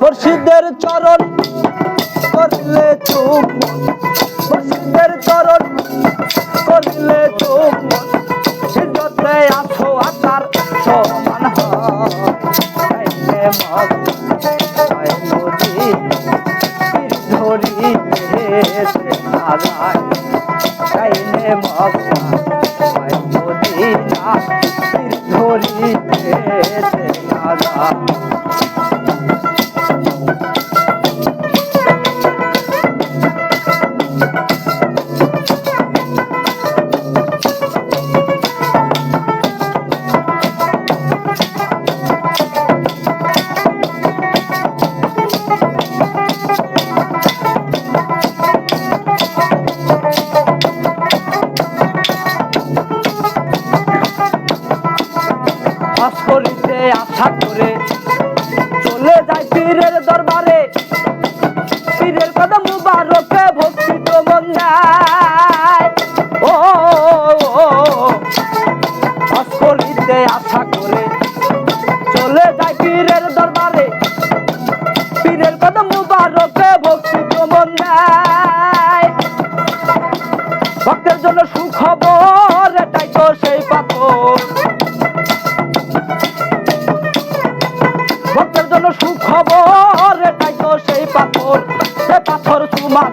মুর্শিদের চরণ করলে চুম্বন মুর্শিদের চরণ করলে চুম্বন সিদ্ধতে আছো আতার সমান মগ হয় আশা করে চলে যায় পীরের দরবারে। পীরের কদম মুবারকে ভক্তি তো দেয়। ও বাস করিতে আশা করে চলে যায় পীরের দরবারে। পীরের কদম মুবারকে ভক্তি তো মন ভক্তের জন্য সুখবর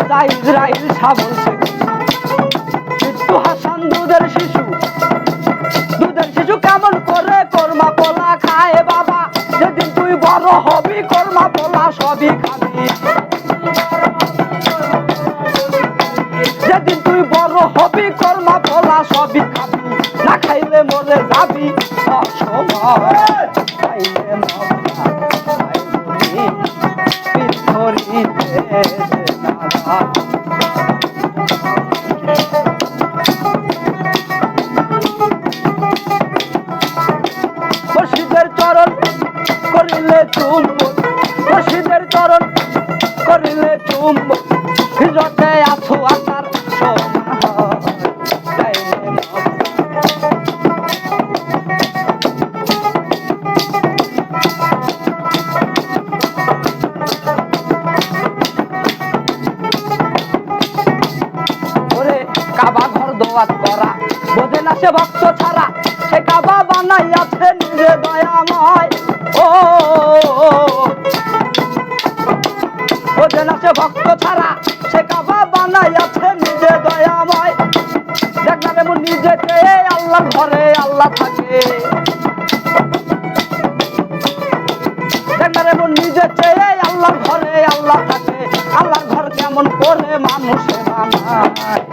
খাজা ইসরায়েল কিছু মৃত্যু হাসান দুধের শিশু। দুধের শিশু কেমন করে কর্মা কলা খায় বাবা? যেদিন তুই বড় হবি কর্মা কলা সবই খাবি। যেদিন তুই বড় হবি কর্মা কলা সবই খাবি। না খাইলে মরে যাবি অসময় খাইলে মরবা, করিলে চুম্বন মুর্শিদের চরণ করিলে চুম্বন হিজতে আছো দোয়াত করা, বোঝে না সে ভক্ত ছাড়া, সে কাবা বানাইয়াছে। খোদাই আছে নিজে দয়াময়। দেখলাম এমন নিজেতে আল্লাহর ঘরে আল্লাহ থাকে। দেখলাম এমন নিজে চেয়ে আল্লাহর ঘরে আল্লাহ থাকে। আল্লাহর ঘর কেমন করে মানুষ বানায়।